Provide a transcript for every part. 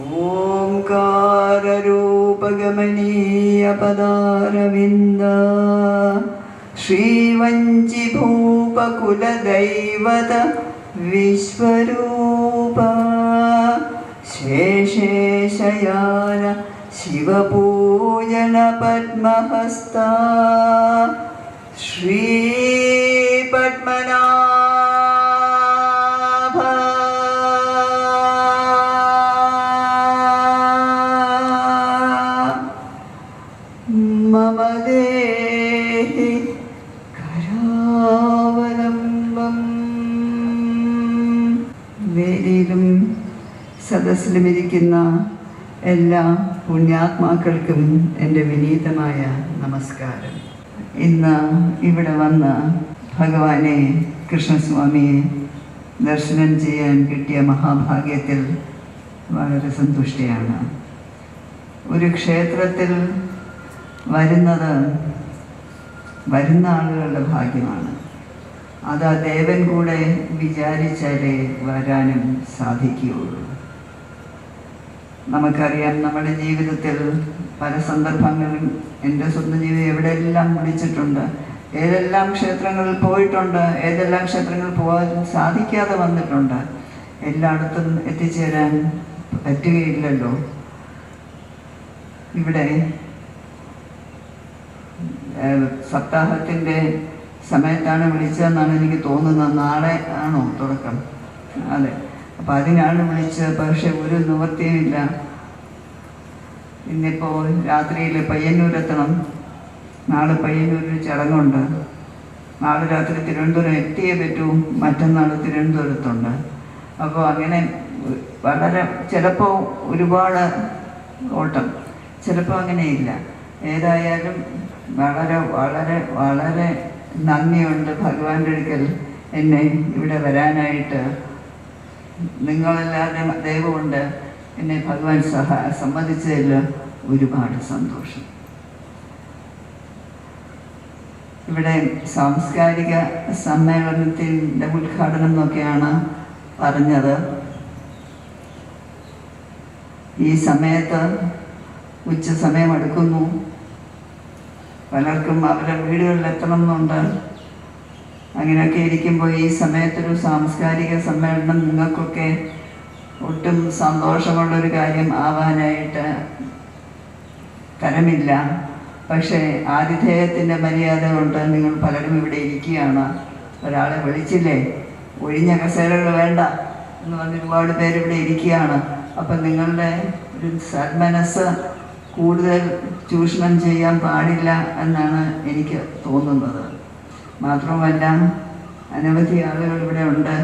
ओङ्काररूपगमनीयपदारविन्द श्रीवञ्चिभूपकुलदैवत विश्वरूप शेषेशयान शिवपूजनपद्महस्ता श्रीपद्मना മമ ദേഹി കരാവലംബം. വേദിയിലും സദസ്സിലും ഇരിക്കുന്ന എല്ലാ പുണ്യാത്മാക്കൾക്കും എന്റെ വിനീതമായ നമസ്കാരം. ഇന്ന് ഇവിടെ വന്ന് ഭഗവാനെ കൃഷ്ണസ്വാമിയെ ദർശനം ചെയ്യാൻ കിട്ടിയ മഹാഭാഗ്യത്തിൽ വളരെ സന്തുഷ്ടിയാണ്. ഒരു ക്ഷേത്രത്തിൽ വരുന്നത് വരുന്ന ആളുകളുടെ ഭാഗ്യമാണ്. അത് ആ ദേവൻ കൂടെ വിചാരിച്ചാലേ വരാനും സാധിക്കുകയുള്ളൂ. നമുക്കറിയാം നമ്മുടെ ജീവിതത്തിൽ പല സന്ദർഭങ്ങളിലും എന്റെ സ്വന്തം ജീവിതം എവിടെയെല്ലാം വിളിച്ചിട്ടുണ്ട് ഏതെല്ലാം ക്ഷേത്രങ്ങളിൽ പോയിട്ടുണ്ട് ഏതെല്ലാം ക്ഷേത്രങ്ങളിൽ പോകാൻ സാധിക്കാതെ വന്നിട്ടുണ്ട് എല്ലായിടത്തും എത്തിച്ചേരാൻ പറ്റുകയില്ലല്ലോ. ഇവിടെ സപ്താഹത്തിന്റെ സമയത്താണ് വിളിച്ചതെന്നാണ് എനിക്ക് തോന്നുന്നത്. നാളെ ആണോ തുടക്കം? അതെ. അപ്പം അതിനാണ് വിളിച്ചത്. പക്ഷെ ഒരു നിവൃത്തിയുമില്ല. ഇന്നിപ്പോൾ രാത്രിയിൽ പയ്യന്നൂരെത്തണം. നാളെ പയ്യന്നൂരിൽ ചടങ്ങുണ്ട്. നാളെ രാത്രി തിരുവനന്തപുരം എത്തിയേ പറ്റൂ. മറ്റന്നാൾ തിരുവനന്തപുരത്തുണ്ട്. അപ്പോൾ അങ്ങനെ വളരെ ചിലപ്പോൾ ഒരുപാട് ഓട്ടം. ചിലപ്പോൾ അങ്ങനെയില്ല. ഏതായാലും വളരെ വളരെ വളരെ നന്ദിയുണ്ട് ഭഗവാന്റെ അടുക്കൽ എന്നെ ഇവിടെ വരാനായിട്ട്. നിങ്ങളെല്ലാവരും ദൈവമുണ്ട്. എന്നെ ഭഗവാൻ സഹ സമ്മതിച്ചതിൽ ഒരുപാട് സന്തോഷം. ഇവിടെ സാംസ്കാരിക സമ്മേളനത്തിന്റെ ഉദ്ഘാടനം എന്നൊക്കെയാണ് പറഞ്ഞത്. ഈ സമയത്ത് ഉച്ച സമയം പലർക്കും അവരുടെ വീടുകളിൽ എത്തണം എന്നുണ്ട് അങ്ങനെയൊക്കെ ഇരിക്കുമ്പോൾ ഈ സമയത്തൊരു സാംസ്കാരിക സമ്മേളനം നിങ്ങൾക്കൊക്കെ ഒട്ടും സന്തോഷമുള്ളൊരു കാര്യം ആവാനായിട്ട് തരമില്ല. പക്ഷേ ആതിഥേയത്തിന്റെ മര്യാദ കൊണ്ട് നിങ്ങൾ പലരും ഇവിടെ ഇരിക്കുകയാണ്. ഒരാളെ വിളിച്ചില്ലേ? ഒഴിഞ്ഞ കസേരകൾ വേണ്ട എന്ന് പറഞ്ഞ് ഒരുപാട് പേര് ഇവിടെ ഇരിക്കുകയാണ്. അപ്പം നിങ്ങളുടെ ഒരു സന്മനസ് കൂടുതൽ ചൂഷണം ചെയ്യാൻ പാടില്ല എന്നാണ് എനിക്ക് തോന്നുന്നത്. മാത്രമല്ല അനവധി ആളുകൾ ഇവിടെ ഉണ്ട്.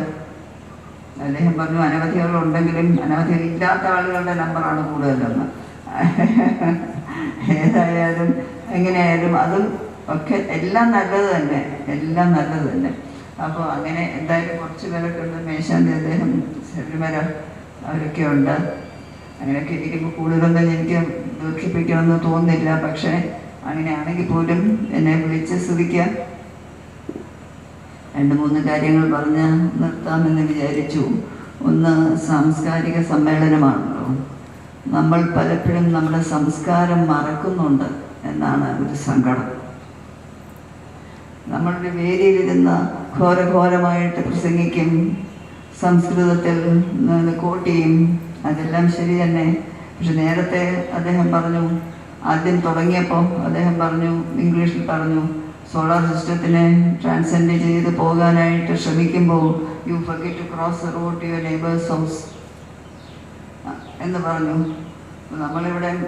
അദ്ദേഹം പറഞ്ഞു അനവധി ആളുകൾ ഉണ്ടെങ്കിലും അനവധി ഇല്ലാത്ത ആളുകളുടെ നമ്പറാണ് കൂടുതലെന്ന്. ഏതായാലും എങ്ങനെയായാലും അതും ഒക്കെ എല്ലാം നല്ലത് തന്നെ എല്ലാം നല്ലത് തന്നെ. അപ്പോൾ അങ്ങനെ എന്തായാലും കുറച്ച് പേരൊക്കെ ഉണ്ട്. മേശാന്തി അദ്ദേഹം ശബരിമല അവരൊക്കെ ഉണ്ട്. അങ്ങനെയൊക്കെ ഇരിക്കുമ്പോൾ കൂടുതലൊന്നും എനിക്ക് ദീർഘിപ്പിക്കണമെന്ന് തോന്നുന്നില്ല. പക്ഷേ അങ്ങനെയാണെങ്കിൽ പോലും എന്നെ വിളിച്ച് സ്തുതിക്കാം. രണ്ട് മൂന്ന് കാര്യങ്ങൾ പറഞ്ഞ് നിർത്താമെന്ന് വിചാരിച്ചു. ഒന്ന് സാംസ്കാരിക സമ്മേളനമാണല്ലോ. നമ്മൾ പലപ്പോഴും നമ്മുടെ സംസ്കാരം മറക്കുന്നുണ്ട് എന്നാണ് ഒരു സങ്കടം. നമ്മളുടെ വേദിയിലിരുന്ന് ഘോരഘോരമായിട്ട് പ്രസംഗിക്കും സംസ്കൃതത്തിൽ നിന്ന് കോട്ട് ചെയ്യും അതെല്ലാം ശരി തന്നെ. പക്ഷെ നേരത്തെ അദ്ദേഹം പറഞ്ഞു ആദ്യം തുടങ്ങിയപ്പോൾ അദ്ദേഹം പറഞ്ഞു ഇംഗ്ലീഷിൽ പറഞ്ഞു സോളാർ സിസ്റ്റത്തിനെ ട്രാൻസെൻഡ് ചെയ്ത് പോകാനായിട്ട് ശ്രമിക്കുമ്പോൾ you forget to cross the road your neighbours house എന്ന് പറഞ്ഞു. നമ്മളിവിടെ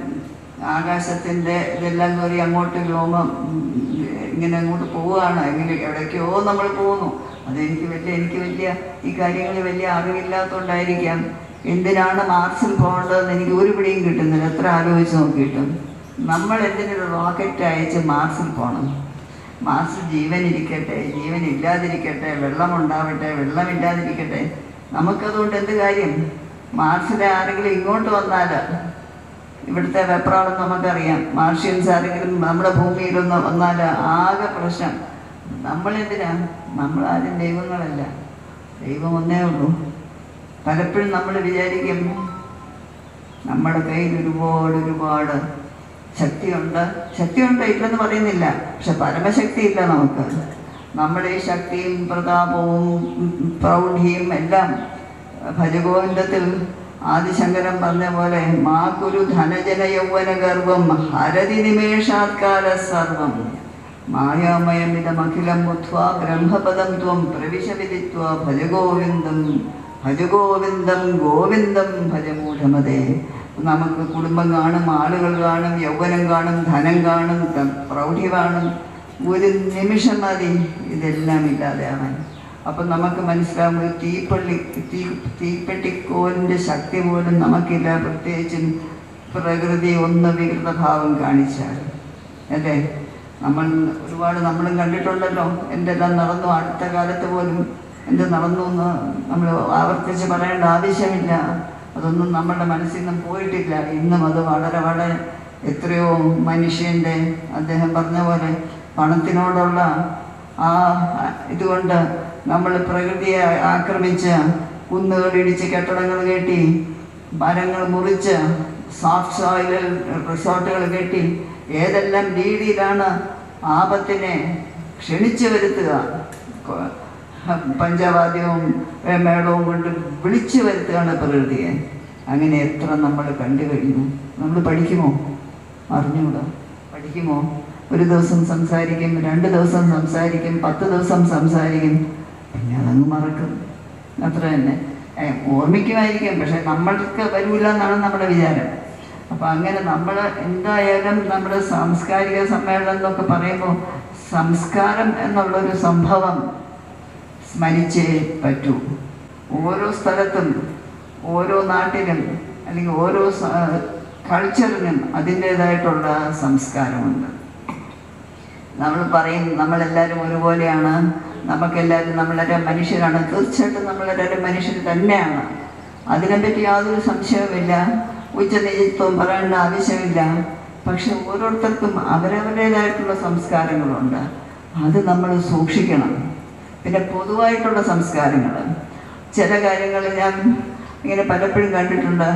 ആകാശത്തിന്റെ ഇതെല്ലാം കയറി അങ്ങോട്ട് വ്യോമം ഇങ്ങനെ അങ്ങോട്ട് പോവുകയാണ്. എങ്ങനെ എവിടേക്കോ നമ്മൾ പോകുന്നു. അതെനിക്ക് വലിയ എനിക്ക് വലിയ ഈ കാര്യങ്ങളിൽ വലിയ അറിവില്ലാത്തതുകൊണ്ടായിരിക്കാം. എന്തിനാണ് മാർസിൽ പോകേണ്ടതെന്ന് എനിക്ക് ഒരു പിടിയും കിട്ടുന്നില്ല. എത്ര ആലോചിച്ച് നോക്കിയിട്ടും. നമ്മൾ എന്തിനൊരു റോക്കറ്റ് അയച്ച് മാർസിൽ പോകണം മാർസിൽ ജീവൻ ഇരിക്കട്ടെ ജീവൻ ഇല്ലാതിരിക്കട്ടെ വെള്ളം ഉണ്ടാവട്ടെ വെള്ളമില്ലാതിരിക്കട്ടെ. നമുക്കതുകൊണ്ട് എന്ത് കാര്യം? മാർസിലെ ആരെങ്കിലും ഇങ്ങോട്ട് വന്നാൽ ഇവിടുത്തെ വെപ്രാളം നമുക്കറിയാം. മാർഷ്യൻസ് ആരെങ്കിലും നമ്മുടെ ഭൂമിയിലൊന്ന് വന്നാൽ ആകെ പ്രശ്നം നമ്മളെന്തിനാ? നമ്മളാരും ദൈവങ്ങളല്ല. ദൈവം ഒന്നേ ഉള്ളൂ. പലപ്പോഴും നമ്മൾ വിചാരിക്കും നമ്മുടെ കയ്യിൽ ഒരുപാട് ഒരുപാട് ശക്തിയുണ്ട്. ശക്തിയുണ്ട് ഇല്ലെന്ന് പറയുന്നില്ല. പക്ഷെ പരമശക്തി ഇല്ല നമുക്ക്. നമ്മുടെ ഈ ശക്തിയും പ്രതാപവും പ്രൗഢിയും എല്ലാം ഭജഗോവിന്ദത്തിൽ ആദിശങ്കരൻ പറഞ്ഞ പോലെ മാ കുരു ധനജന യൗവന ഗർവം ഹരതി നിമേഷാത്കാല സർവം. മായാമയമിതമഖിലം ബുദ്ധ്വാ ബ്രഹ്മപദം ത്വം പ്രവിശവിദിത്വ ഭജഗോവിന്ദം. ഭജഗോവിന്ദം ഗോവിന്ദം ഭജമൂഢമതേ. നമുക്ക് കുടുംബം കാണും ആളുകൾ കാണും യൗവനം കാണും ധനം കാണും പ്രൗഢി കാണും. ഒരു നിമിഷം മതി ഇതെല്ലാം ഇല്ലാതെയാവാൻ അപ്പം നമുക്ക് മനസ്സിലാവും ഒരു തീപ്പള്ളി തീ തീപ്പെട്ടിക്കോലിന്റെ ശക്തി പോലും നമുക്കില്ല. പ്രത്യേകിച്ചും പ്രകൃതി ഒന്ന് വികൃതഭാവം കാണിച്ചാൽ. അല്ലേ? നമ്മൾ ഒരുപാട് നമ്മളും കണ്ടിട്ടുണ്ടല്ലോ. എന്റെ എല്ലാം നടന്നു? അടുത്ത കാലത്ത് പോലും എന്ത് നടന്നു എന്ന് നമ്മൾ ആവർത്തിച്ച് പറയേണ്ട ആവശ്യമില്ല. അതൊന്നും നമ്മുടെ മനസ്സിൽ നിന്നും പോയിട്ടില്ല. ഇന്നും അത് വളരെ വളരെ എത്രയോ മനുഷ്യന്റെ അദ്ദേഹം പറഞ്ഞ പോലെ പണത്തിനോടുള്ള ആ ഇതുകൊണ്ട് നമ്മൾ പ്രകൃതിയെ ആക്രമിച്ച് കുന്നുകൾ ഇടിച്ച് കെട്ടിടങ്ങൾ കെട്ടി മരങ്ങൾ മുറിച്ച് സോഫ്റ്റ് സോയിലിൽ റിസോർട്ടുകൾ കെട്ടി ഏതെല്ലാം രീതിയിലാണ് ആപത്തിനെ ക്ഷണിച്ചു വരുത്തുക? പഞ്ചവാദ്യവും മേളവും കൊണ്ട് വിളിച്ചു വരുത്തുകയാണ് പ്രകൃതിയെ. അങ്ങനെ എത്ര നമ്മൾ കണ്ടു കഴിഞ്ഞു. നമ്മൾ പഠിക്കുമോ? അറിഞ്ഞൂടാ പഠിക്കുമോ? ഒരു ദിവസം സംസാരിക്കും രണ്ട് ദിവസം സംസാരിക്കും പത്ത് ദിവസം സംസാരിക്കും. പിന്നെ അതങ്ങ് മറക്കും. അത്ര തന്നെ. ഓർമ്മിക്കുമായിരിക്കും പക്ഷെ നമ്മൾക്ക് വരൂല എന്നാണ് നമ്മുടെ വിചാരം. അപ്പം അങ്ങനെ നമ്മൾ എന്തായാലും നമ്മുടെ സാംസ്കാരിക സമ്മേളനം എന്നൊക്കെ പറയുമ്പോൾ സംസ്കാരം എന്നുള്ളൊരു സംഭവം സ്മരിച്ചേ പറ്റൂ. ഓരോ സ്ഥലത്തും ഓരോ നാട്ടിലും അല്ലെങ്കിൽ ഓരോ കൾച്ചറിനും അതിന്റേതായിട്ടുള്ള സംസ്കാരമുണ്ട്. നമ്മൾ പറയും നമ്മളെല്ലാവരും ഒരുപോലെയാണ്. നമുക്കെല്ലാവരും നമ്മളൊരു മനുഷ്യരാണ്. തീർച്ചയായിട്ടും നമ്മളെല്ലാവരും മനുഷ്യർ തന്നെയാണ്. അതിനെപ്പറ്റി യാതൊരു സംശയവുമില്ല. ഉച്ചനിജിത്വം പറയേണ്ട ആവശ്യമില്ല. പക്ഷെ ഓരോരുത്തർക്കും അവരവരുടേതായിട്ടുള്ള സംസ്കാരങ്ങളുണ്ട്. അത് നമ്മൾ സൂക്ഷിക്കണം. പിന്നെ പൊതുവായിട്ടുള്ള സംസ്കാരങ്ങൾ ചില കാര്യങ്ങൾ ഞാൻ ഇങ്ങനെ പലപ്പോഴും കണ്ടിട്ടുണ്ട്.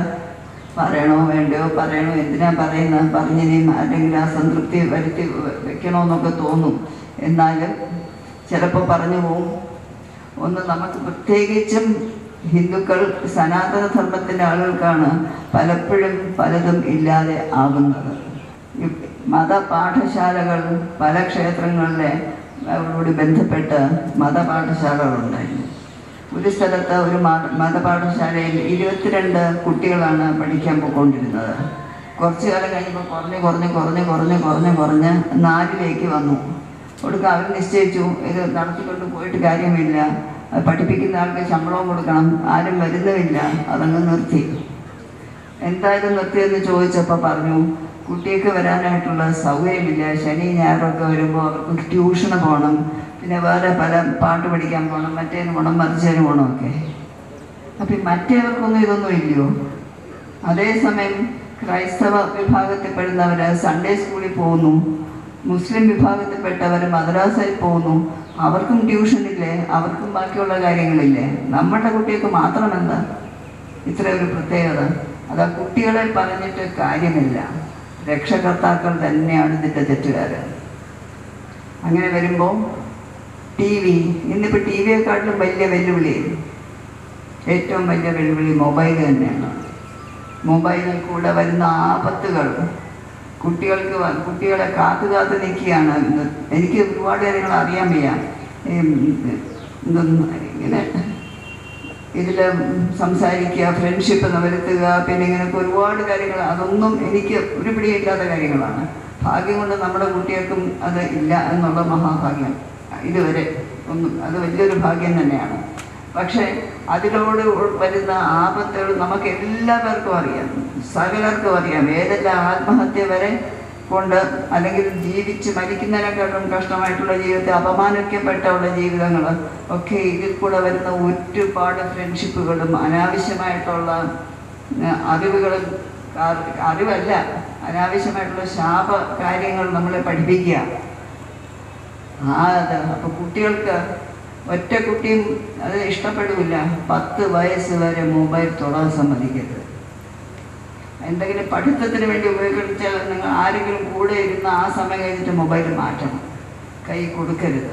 പറയണോ വേണ്ടയോ പറയണോ എന്തിനാ പറയുന്നത് പറഞ്ഞിനെയും അല്ലെങ്കിൽ ആ സംതൃപ്തി വരുത്തി വെക്കണമെന്നൊക്കെ തോന്നും. എന്നാലും ചിലപ്പോൾ പറഞ്ഞു പോവും. ഒന്ന് നമുക്ക് പ്രത്യേകിച്ചും ഹിന്ദുക്കൾ സനാതന ധർമ്മത്തിന്റെ ആളുകൾക്കാണ് പലപ്പോഴും പലതും ഇല്ലാതെ ആകുന്നത്. മതപാഠശാലകൾ പല ക്ഷേത്രങ്ങളിലെ അവരോട് ബന്ധപ്പെട്ട് മതപാഠശാലകളുണ്ടായിരുന്നു. ഒരു സ്ഥലത്ത് ഒരു മത- മതപാഠശാലയിൽ ഇരുപത്തിരണ്ട് കുട്ടികളാണ് പഠിക്കാൻ പോയിക്കൊണ്ടിരുന്നത്. കുറച്ച് കാലം കഴിഞ്ഞപ്പോൾ കുറഞ്ഞ് കുറഞ്ഞ് കുറഞ്ഞ് കുറഞ്ഞ് കുറഞ്ഞ് കുറഞ്ഞ് നാലിലേക്ക് വന്നു. കൊടുക്കുക അവർ നിശ്ചയിച്ചു ഇത് നടത്തിക്കൊണ്ട് പോയിട്ട് കാര്യമില്ല. പഠിപ്പിക്കുന്ന ആൾക്ക് ശമ്പളവും കൊടുക്കണം ആരും വരുന്നുമില്ല അതങ്ങ് നിർത്തി. എന്തായാലും നിർത്തിയെന്ന് ചോദിച്ചപ്പോൾ പറഞ്ഞു കുട്ടിയൊക്കെ വരാനായിട്ടുള്ള സൗകര്യമില്ല. ശനി ഞായറൊക്കെ വരുമ്പോൾ അവർക്ക് ട്യൂഷന് പോകണം പിന്നെ വേറെ പല പാട്ട് പഠിക്കാൻ പോകണം മറ്റേന് പോകണം മറിച്ചതിന് പോകണം ഒക്കെ. അപ്പം മറ്റേവർക്കൊന്നും ഇതൊന്നും ഇല്ലയോ? അതേസമയം ക്രൈസ്തവ വിഭാഗത്തിൽപ്പെടുന്നവർ സൺഡേ സ്കൂളിൽ പോകുന്നു. മുസ്ലിം വിഭാഗത്തിൽപ്പെട്ടവർ മദ്രാസയിൽ പോകുന്നു. അവർക്കും ട്യൂഷനില്ലേ? അവർക്കും ബാക്കിയുള്ള കാര്യങ്ങളില്ലേ? നമ്മുടെ കുട്ടികൾക്ക് മാത്രമെന്താ ഇത്ര ഒരു പ്രത്യേകത. അതാ കുട്ടികളെ പറഞ്ഞിട്ട് കാര്യമില്ല. രക്ഷകർത്താക്കൾ തന്നെയാണ് ഇതിന്റെ തെറ്റുകാർ അങ്ങനെ വരുമ്പോൾ ടി വി ഇന്നിപ്പോൾ ടി വിയെക്കാട്ടിലും വലിയ വെല്ലുവിളി ഏറ്റവും വലിയ വെല്ലുവിളി മൊബൈൽ തന്നെയാണ്. മൊബൈലിൽ കൂടെ വരുന്ന ആപത്തുകൾ കുട്ടികൾക്ക് കുട്ടികളെ കാത്തു കാത്ത് നിൽക്കുകയാണ് എനിക്ക് ഒരുപാട് കാര്യങ്ങൾ അറിയാൻ വയ്യ. ഇങ്ങനെ ഇതിൽ സംസാരിക്കുക ഫ്രണ്ട്ഷിപ്പ് വരുത്തുക പിന്നെ ഇങ്ങനെയൊക്കെ ഒരുപാട് കാര്യങ്ങൾ അതൊന്നും എനിക്ക് ഒരു പിടിയില്ലാത്ത കാര്യങ്ങളാണ്. ഭാഗ്യം കൊണ്ട് നമ്മുടെ കുട്ടികൾക്കും അത് ഇല്ല എന്നുള്ള മഹാഭാഗ്യം ഇതുവരെ ഒന്നും അത് വലിയൊരു ഭാഗ്യം തന്നെയാണ്. പക്ഷേ അതിനോട് വരുന്ന ആപത്തുകൾ നമുക്ക് എല്ലാവർക്കും അറിയാം. സകലർക്കും അറിയാം. ഏതെല്ലാം ആത്മഹത്യ വരെ കൊണ്ട് അല്ലെങ്കിൽ ജീവിച്ച് മരിക്കുന്നതിനെക്കാട്ടും കഷ്ടമായിട്ടുള്ള ജീവിതത്തെ അപമാനിക്കപ്പെട്ടുള്ള ജീവിതങ്ങൾ ഒക്കെ ഇതിൽ കൂടെ വരുന്ന ഒരുപാട് ഫ്രണ്ട്ഷിപ്പുകളും അനാവശ്യമായിട്ടുള്ള അറിവുകളും അറിവല്ല അനാവശ്യമായിട്ടുള്ള ശാപ കാര്യങ്ങൾ നമ്മളെ പഠിപ്പിക്കുക. ആ അത് അപ്പോൾ കുട്ടികൾക്ക് ഒറ്റ കുട്ടിയും അത് ഇഷ്ടപ്പെടില്ല പത്ത് വയസ്സ് വരെ മൊബൈൽ തൊടാൻ സമ്മതിക്കരുത്. എന്തെങ്കിലും പഠിത്തത്തിന് വേണ്ടി ഉപയോഗിച്ചാൽ നിങ്ങൾ ആരെങ്കിലും കൂടെ ഇരുന്ന് ആ സമയം കഴിഞ്ഞിട്ട് മൊബൈൽ മാറ്റണം. കൈ കൊടുക്കരുത്.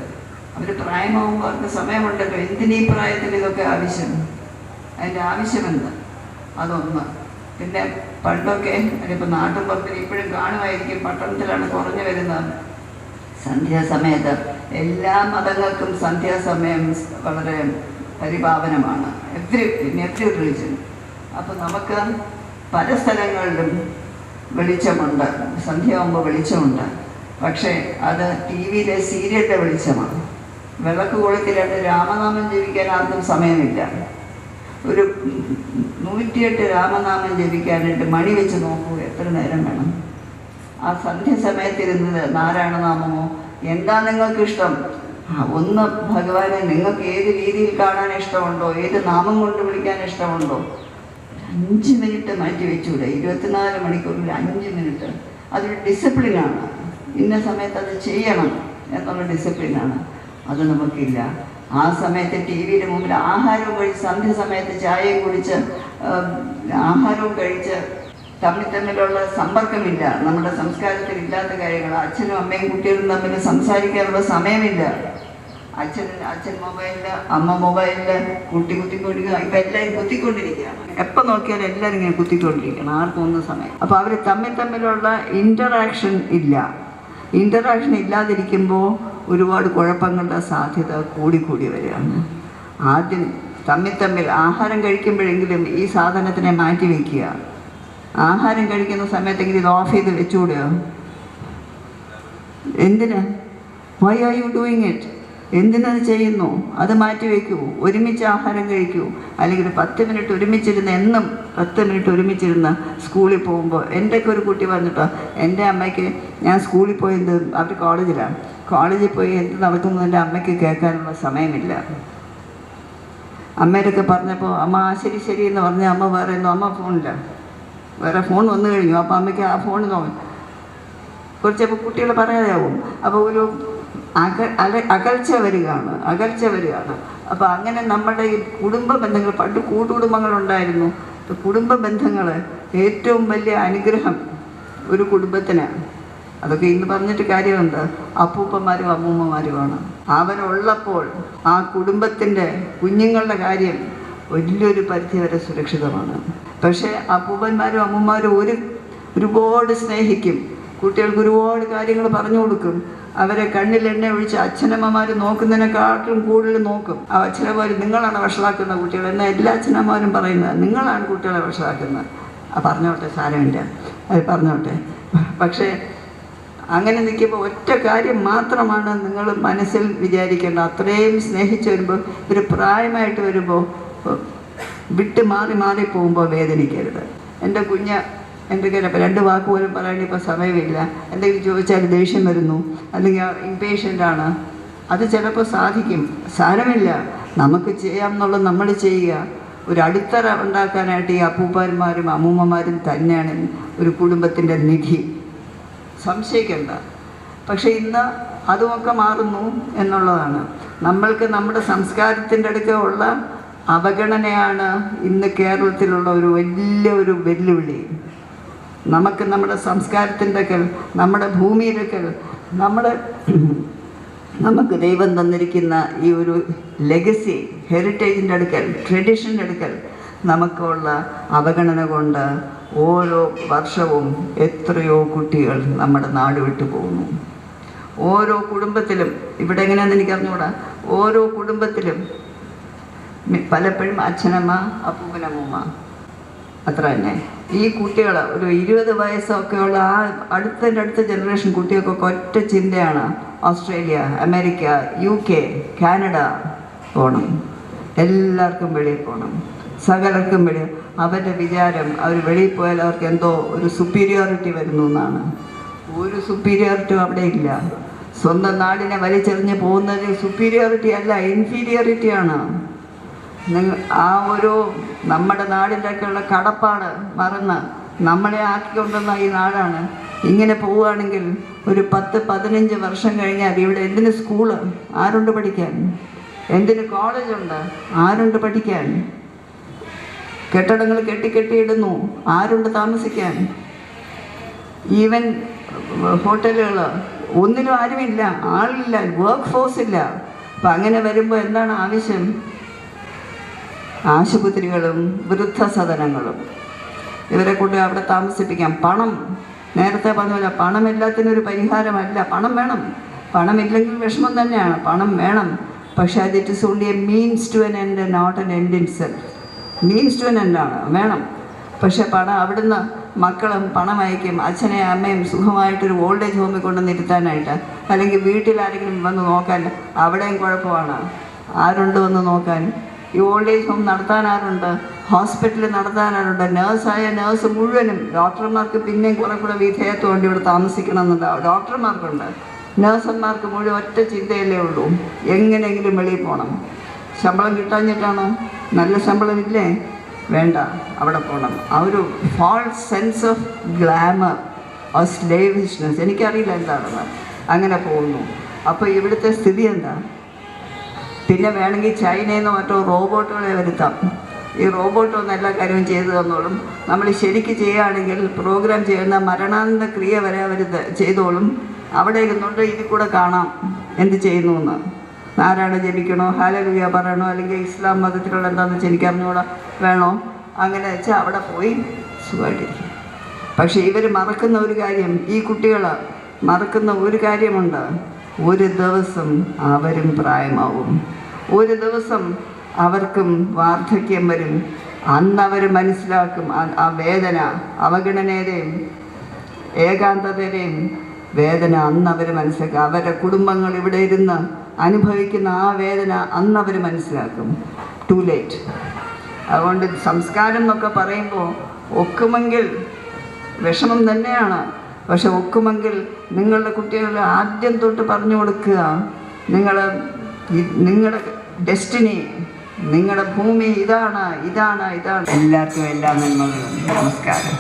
അവർ പ്രായമാകുമ്പോൾ അവർക്ക് സമയമുണ്ടല്ലോ. എന്തിനീ പ്രായത്തിൽ ഇതൊക്കെ ആവശ്യം? അതിന്റെ ആവശ്യമെന്ത്? അതൊന്ന്. പിന്നെ പണ്ടൊക്കെ അതിപ്പോൾ നാട്ടും പുറത്തിൽ ഇപ്പോഴും കാണുമായിരിക്കും പട്ടണത്തിലാണ് കുറഞ്ഞു വരുന്നത്. സന്ധ്യാസമയത്ത് എല്ലാ മതങ്ങൾക്കും സന്ധ്യാസമയം വളരെ പരിപാവനമാണ്. എവ്രി എവ്രി റിലിജൻ അപ്പോൾ നമുക്ക് പല സ്ഥലങ്ങളിലും വെളിച്ചമുണ്ട്. സന്ധ്യയാകുമ്പോൾ വെളിച്ചമുണ്ട്. പക്ഷേ അത് ടി വിയിലെ സീരിയലിന്റെ വെളിച്ചമാണ്. വിളക്ക് കൊളുത്തിലാണ്ട് രാമനാമം ജപിക്കാൻ ആർക്കും സമയമില്ല. ഒരു നൂറ്റിയെട്ട് രാമനാമം ജപിക്കാനായിട്ട് മണി വെച്ച് നോക്കൂ എത്ര നേരം വേണം? ആ സന്ധ്യ സമയത്തിരുന്നത് നാരായണനാമമോ? എന്താ നിങ്ങൾക്കിഷ്ടം? ഒന്ന് ഭഗവാനെ നിങ്ങൾക്ക് ഏത് രീതിയിൽ കാണാൻ ഇഷ്ടമുണ്ടോ? ഏത് നാമം കൊണ്ട് വിളിക്കാൻ ഇഷ്ടമുണ്ടോ? അഞ്ച് മിനിറ്റ് മാറ്റി വെച്ചൂടെ. ഇരുപത്തിനാല് മണിക്കൂറിൽ അഞ്ച് മിനിറ്റ്. അതൊരു ഡിസിപ്ലിനാണ്. ഇന്ന സമയത്ത് അത് ചെയ്യണം എന്നുള്ള ഡിസിപ്ലിനാണ്. അത് നമുക്കില്ല. ആ സമയത്ത് ടി വിയുടെ മുമ്പിൽ ആഹാരവും കഴിച്ച് സന്ധ്യ സമയത്ത് ചായയും കുടിച്ച് ആഹാരവും കഴിച്ച് തമ്മിൽ തമ്മിലുള്ള സമ്പർക്കമില്ല. നമ്മുടെ സംസ്കാരത്തിൽ ഇല്ലാത്ത കാര്യങ്ങൾ അച്ഛനും അമ്മയും കുട്ടികളും തമ്മിൽ സംസാരിക്കാനുള്ള സമയമില്ല. അച്ഛൻ അച്ഛൻ മൊബൈലിൽ അമ്മ മൊബൈലിൽ കുട്ടി കുത്തിക്കൊണ്ടിരിക്കുക ഇപ്പം എല്ലാവരും കുത്തിക്കൊണ്ടിരിക്കുകയാണ്. എപ്പോൾ നോക്കിയാലും എല്ലാവരും ഇങ്ങനെ കുത്തിക്കൊണ്ടിരിക്കണം ആർക്കും ഒന്നും സമയം അപ്പോൾ അവർ തമ്മിൽ തമ്മിലുള്ള ഇന്ററാക്ഷൻ ഇല്ല. ഇന്ററാക്ഷൻ ഇല്ലാതിരിക്കുമ്പോൾ ഒരുപാട് കുഴപ്പങ്ങളുടെ സാധ്യത കൂടിക്കൂടി വരികയാണ്. ആദ്യം തമ്മിൽ തമ്മിൽ ആഹാരം കഴിക്കുമ്പോഴെങ്കിലും ഈ സാധനത്തിനെ മാറ്റി വയ്ക്കുക ആഹാരം കഴിക്കുന്ന സമയത്തെങ്കിലും ഇത് ഓഫ് ചെയ്ത് വെച്ചുകൂടുക എന്തിന്? Why are you doing it എന്തിനത് ചെയ്യുന്നു? അത് മാറ്റി വയ്ക്കൂ. ഒരുമിച്ച് ആഹാരം കഴിക്കൂ. അല്ലെങ്കിൽ പത്ത് മിനിറ്റ് ഒരുമിച്ചിരുന്ന് എന്നും പത്ത് മിനിറ്റ് ഒരുമിച്ചിരുന്ന് സ്കൂളിൽ പോകുമ്പോൾ എന്റെയൊക്കെ ഒരു കുട്ടി പറഞ്ഞിട്ടോ എന്റെ അമ്മയ്ക്ക് ഞാൻ സ്കൂളിൽ പോയത് അവർ കോളേജിലാണ് കോളേജിൽ പോയി എന്ത് നടക്കുന്നു എന്റെ അമ്മയ്ക്ക് കേൾക്കാനുള്ള സമയമില്ല. അമ്മയുടെയൊക്കെ പറഞ്ഞപ്പോൾ അമ്മ ശരി ശരി എന്ന് പറഞ്ഞ അമ്മ വേറെ ഒന്നും അമ്മ ഫോണില്ല. വേറെ ഫോൺ വന്നു കഴിഞ്ഞു. അപ്പോൾ അമ്മയ്ക്ക് ആ ഫോൺ നോക്കും. കുറച്ചപ്പോൾ കുട്ടികൾ പറയാതാവും. അപ്പോൾ ഒരു അക അല അകൽച്ച വരികയാണ് അകൽച്ച വരികയാണ്. അപ്പോൾ അങ്ങനെ നമ്മുടെ ഈ കുടുംബ ബന്ധങ്ങൾ പണ്ട് കൂട്ടുകുടുംബങ്ങളുണ്ടായിരുന്നു. കുടുംബ ബന്ധങ്ങൾ ഏറ്റവും വലിയ അനുഗ്രഹം ഒരു കുടുംബത്തിന്. അതൊക്കെ ഇന്ന് പറഞ്ഞിട്ട് കാര്യമുണ്ട്. അപ്പൂപ്പന്മാരും അമ്മൂമ്മമാരുമാണ്. അവനുള്ളപ്പോൾ ആ കുടുംബത്തിന്റെ കുഞ്ഞുങ്ങളുടെ കാര്യം വലിയൊരു പരിധി വരെ സുരക്ഷിതമാണ്. പക്ഷേ അപ്പൂപ്പന്മാരും അമ്മൂമ്മമാരും ഒരു ഒരുപാട് സ്നേഹിക്കും. കുട്ടികൾക്ക് ഒരുപാട് കാര്യങ്ങൾ പറഞ്ഞു കൊടുക്കും. അവരെ കണ്ണിൽ എണ്ണ ഒഴിച്ച് അച്ഛനമ്മമാർ നോക്കുന്നതിനെക്കാട്ടിലും കൂടുതൽ നോക്കും. ആ അച്ഛനമ്മമാർ നിങ്ങളാണ് വഷളാക്കുന്ന കുട്ടികൾ. എന്നാൽ എല്ലാ അച്ഛനമ്മമാരും പറയുന്നത് നിങ്ങളാണ് കുട്ടികളെ വഷളാക്കുന്നത്. ആ പറഞ്ഞോട്ടെ സാരമില്ല. അത് പറഞ്ഞോട്ടെ. പക്ഷേ അങ്ങനെ നിൽക്കുമ്പോൾ ഒറ്റ കാര്യം മാത്രമാണ് നിങ്ങൾ മനസ്സിൽ വിചാരിക്കേണ്ടത് അത്രയും സ്നേഹിച്ച് വരുമ്പോൾ ഒരു പ്രായമായിട്ട് വരുമ്പോൾ വിട്ട് മാറി മാറി പോകുമ്പോൾ വേദനിക്കരുത്. എന്റെ കുഞ്ഞ് എന്റെ കയ്യിൽ അപ്പോൾ രണ്ട് വാക്ക് പോലും പറയാൻ ഇപ്പോൾ സമയമില്ല. എന്തെങ്കിലും ചോദിച്ചാൽ ദേഷ്യം വരുന്നു. അല്ലെങ്കിൽ ഇമ്പേഷ്യന്റ് ആണ്. അത് ചിലപ്പോൾ സാധിക്കും. സാരമില്ല. നമുക്ക് ചെയ്യാം എന്നുള്ളത് നമ്മൾ ചെയ്യുക. ഒരു അടിത്തറ ഉണ്ടാക്കാനായിട്ട് ഈ അപ്പൂപ്പന്മാരും അമ്മൂമ്മമാരും തന്നെയാണ് ഒരു കുടുംബത്തിന്റെ നിധി. സംശയിക്കേണ്ട. പക്ഷേ ഇന്ന് അതുമൊക്കെ മാറുന്നു എന്നുള്ളതാണ്. നമ്മൾക്ക് നമ്മുടെ സംസ്കാരത്തിന്റെ അടുക്ക ഉള്ള അവഗണനയാണ് ഇന്ന് കേരളത്തിലുള്ള ഒരു വലിയ ഒരു വെല്ലുവിളി. നമുക്ക് നമ്മുടെ സംസ്കാരത്തിന്റെ കൾ നമ്മുടെ ഭൂമിയുടെ കൾ നമ്മുടെ നമുക്ക് ദൈവം തന്നിരിക്കുന്ന ഈ ഒരു ലെഗസി ഹെറിറ്റേജിന്റെ അടുക്കൽ ട്രഡീഷന്റെ അടുക്കൽ നമുക്കുള്ള അവഗണന കൊണ്ട് ഓരോ വർഷവും എത്രയോ കുട്ടികൾ നമ്മുടെ നാട് വിട്ടു പോകുന്നു. ഓരോ കുടുംബത്തിലും ഇവിടെ എങ്ങനെയാണെന്ന് എനിക്ക് അറിഞ്ഞുകൂടാ? ഓരോ കുടുംബത്തിലും പലപ്പോഴും അച്ഛനമ്മ അപ്പൂപ്പനമ്മൂമ്മ അത്ര തന്നെ. ഈ കുട്ടികൾ ഒരു ഇരുപത് വയസ്സൊക്കെയുള്ള ആ അടുത്തതിന്റെ അടുത്ത ജനറേഷൻ കുട്ടികൾക്കൊക്കെ ഒറ്റ ചിന്തയാണ് Australia America U K Canada പോകണം എല്ലാവർക്കും വെളിയിൽ പോകണം സകലർക്കും വെളി അവരുടെ വിചാരം അവർ വെളിയിൽ പോയാൽ അവർക്ക് എന്തോ ഒരു സുപ്പീരിയോറിറ്റി വരുന്നു എന്നാണ്. ഒരു സുപ്പീരിയോറിറ്റി അവിടെ ഇല്ല. സ്വന്തം നാടിനെ വലിച്ചെറിഞ്ഞ് പോകുന്നത് സുപ്പീരിയോറിറ്റി അല്ല ഇൻഫീരിയോറിറ്റിയാണ് ആ ഒരു നമ്മുടെ നാടിന്റെയൊക്കെയുള്ള കടപ്പാട് മറന്ന് നമ്മളെ ആക്കിക്കൊണ്ടുവന്ന ഈ നാടാണ്. ഇങ്ങനെ പോവുകയാണെങ്കിൽ ഒരു പത്ത് പതിനഞ്ച് വർഷം കഴിഞ്ഞാൽ ഇവിടെ എന്തിന് സ്കൂൾ ആരുണ്ട് പഠിക്കാൻ? എന്തിന് കോളേജുണ്ട് ആരുണ്ട് പഠിക്കാൻ? കെട്ടിടങ്ങൾ കെട്ടിക്കെട്ടിയിടുന്നു ആരുണ്ട് താമസിക്കാൻ? ഈവൻ ഹോട്ടലുകൾ ഒന്നിനും ആരുമില്ല ആളില്ല വർക്ക് ഫോഴ്സ് ഇല്ല. അപ്പം അങ്ങനെ വരുമ്പോൾ എന്താണ് ആവശ്യം? ആശുപത്രികളും വൃദ്ധസദനങ്ങളും ഇവരെ കൊണ്ട് അവിടെ താമസിപ്പിക്കാം. പണം. നേരത്തെ പറഞ്ഞ പോലെ പണം എല്ലാത്തിനും ഒരു പരിഹാരമല്ല. പണം വേണം. പണമില്ലെങ്കിൽ വിഷമം തന്നെയാണ്. പണം വേണം. പക്ഷേ അത് it is only a means to an end not an end in self means to an എൻഡാണ് വേണം. പക്ഷേ പണം അവിടുന്ന് മക്കളും പണം അയക്കും. അച്ഛനെ അമ്മയും സുഖമായിട്ടൊരു ഓൾഡ് ഏജ് ഹോമിൽ കൊണ്ട് അല്ലെങ്കിൽ വീട്ടിൽ ആരെങ്കിലും വന്ന് നോക്കാൻ. അവിടെയും കുഴപ്പമാണ്. ആരുണ്ട് വന്ന് നോക്കാൻ? ഈ ഓൾഡ് ഏജ് ഹോം നടത്താനാരുണ്ട്? ഹോസ്പിറ്റലിൽ നടത്താനാരുണ്ട്? നേഴ്സായ നേഴ്സ് മുഴുവനും ഡോക്ടർമാർക്ക് പിന്നെയും കുറെ കൂടെ വിധേയത്വം ഉണ്ട് ഇവിടെ താമസിക്കണം എന്നുണ്ടാവും ഡോക്ടർമാർക്കുണ്ട്. നേഴ്സന്മാർക്ക് മുഴുവൻ ഒറ്റ ചിന്തയല്ലേ ഉള്ളൂ. എങ്ങനെയെങ്കിലും വെളിയിൽ പോകണം ശമ്പളം കിട്ടാഞ്ഞിട്ടാണോ? നല്ല ശമ്പളം ഇല്ലേ വേണ്ട അവിടെ പോകണം ആ ഒരു false sense of glamour or slavishness എനിക്കറിയില്ല എന്താണെന്ന് അങ്ങനെ പോകുന്നു. അപ്പോൾ ഇവിടുത്തെ സ്ഥിതി എന്താ? പിന്നെ വേണമെങ്കിൽ ചൈനയിൽ നിന്ന് മറ്റോ റോബോട്ടുകളെ വരുത്താം. ഈ റോബോട്ട് ഒന്ന് എല്ലാ കാര്യവും ചെയ്തു തന്നോളും. നമ്മൾ ശരിക്ക് ചെയ്യുകയാണെങ്കിൽ പ്രോഗ്രാം ചെയ്യുന്ന മരണാന്ത ക്രിയ വരെ അവർ ചെയ്തോളും. അവിടെ ഇരുന്നുകൊണ്ട് ഇതിൽ കൂടെ കാണാം എന്ത് ചെയ്യുന്നു എന്ന് നാരായണ ജപിക്കണോ? ഹാലലുയ പറയണോ? അല്ലെങ്കിൽ ഇസ്ലാം മതത്തിലുള്ള എന്താണെന്ന് വെച്ചാൽ എനിക്ക് വേണോ? അങ്ങനെ വെച്ചാൽ അവിടെ പോയി സുഖമായിട്ടിരിക്കും. പക്ഷേ ഇവർ മറക്കുന്ന ഒരു കാര്യം ഈ കുട്ടികൾ മറക്കുന്ന ഒരു കാര്യമുണ്ട്. ഒരു ദിവസം അവരും പ്രായമാവും. ഒരു ദിവസം അവർക്കും വാർദ്ധക്യം വരും. അന്ന് അവർ മനസ്സിലാക്കും ആ- വേദന അവഗണനയുടെയും ഏകാന്തതയുടെയും വേദന അന്ന് അവർ മനസ്സിലാക്കും. അവരുടെ കുടുംബങ്ങൾ ഇവിടെ ഇരുന്ന് അനുഭവിക്കുന്ന ആ വേദന അന്ന് അവർ മനസ്സിലാക്കും. ടു ലേറ്റ് അതുകൊണ്ട് സംസ്കാരം എന്നൊക്കെ പറയുമ്പോൾ ഒക്കുമെങ്കിൽ വിഷമം തന്നെയാണ്. പക്ഷെ ഒക്കുമെങ്കിൽ നിങ്ങളുടെ കുട്ടികൾ ആദ്യം തൊട്ട് പറഞ്ഞു കൊടുക്കുക. നിങ്ങൾ നിങ്ങളുടെ ഡെസ്റ്റിനി നിങ്ങളുടെ ഭൂമി ഇതാണ് ഇതാണ് ഇതാണ്. എല്ലാവർക്കും എല്ലാ നന്മകളും. നമസ്കാരം.